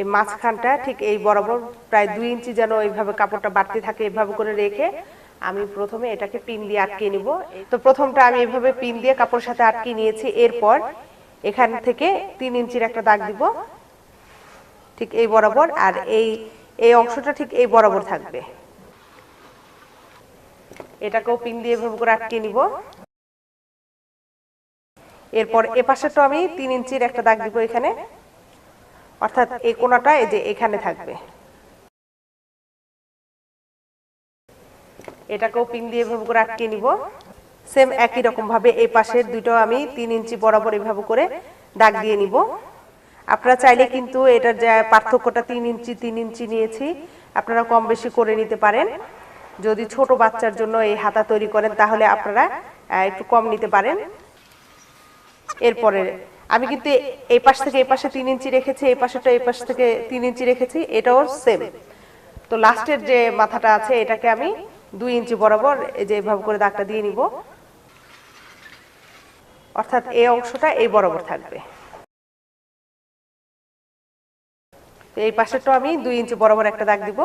এই মাঝখানটা ঠিক এই বরাবর প্রায় দুই ইঞ্চি যেন এইভাবে কাপড়টা বাড়তে থাকে, এভাবে করে রেখে আমি প্রথমে এটাকে পিন দিয়ে আটকে নিব। তো প্রথমটা আমি এভাবে পিন দিয়ে কাপড়ের সাথে আটকে নিয়েছি। এরপর এখান থেকে তিন ইঞ্চির একটা দাগ দিব, ঠিক এই বরাবর, আর এই এই অংশটা ঠিক এই বরাবর থাকবে। এটাকেও পিন দিয়ে এভাবে করে আটকে নিব। এরপর এ পাশেটা আমি তিন ইঞ্চির একটা দাগ দিব এখানে। অর্থাৎ এই কোনাটা এই যে এখানে থাকবে। এটাকেও পিন দিয়ে এভাবে করে আটকে নিব। সেম একই রকম ভাবে এই পাশের দুটো আমি তিন ইঞ্চি বরাবর এভাবে করে দাগ দিয়ে নিব। আপনারা চাইলে কিন্তু এটার যে পার্থক্যটা তিন ইঞ্চি তিন ইঞ্চি নিয়েছি, আপনারা কম বেশি করে নিতে পারেন। যদি ছোট বাচ্চার জন্য এই হাতা তৈরি করেন, তাহলে আপনারা একটু কম নিতে পারেন। এরপরে আমি কিন্তু এই পাশ থেকে এই পাশে তিন ইঞ্চি রেখেছি, এই পাশেটা এই পাশ থেকে তিন ইঞ্চি রেখেছি, এটাও সেম তো লাস্টের যে মাথাটা আছে, এটাকে আমি দুই ইঞ্চি বরাবর এই যে এভাবে করে দাগটা দিয়ে নিব। অর্থাৎ এই অংশটা এই বরাবর থাকবে। এই পাশেরটাও আমি দুই ইঞ্চি বরাবর একটা দাগ দিব।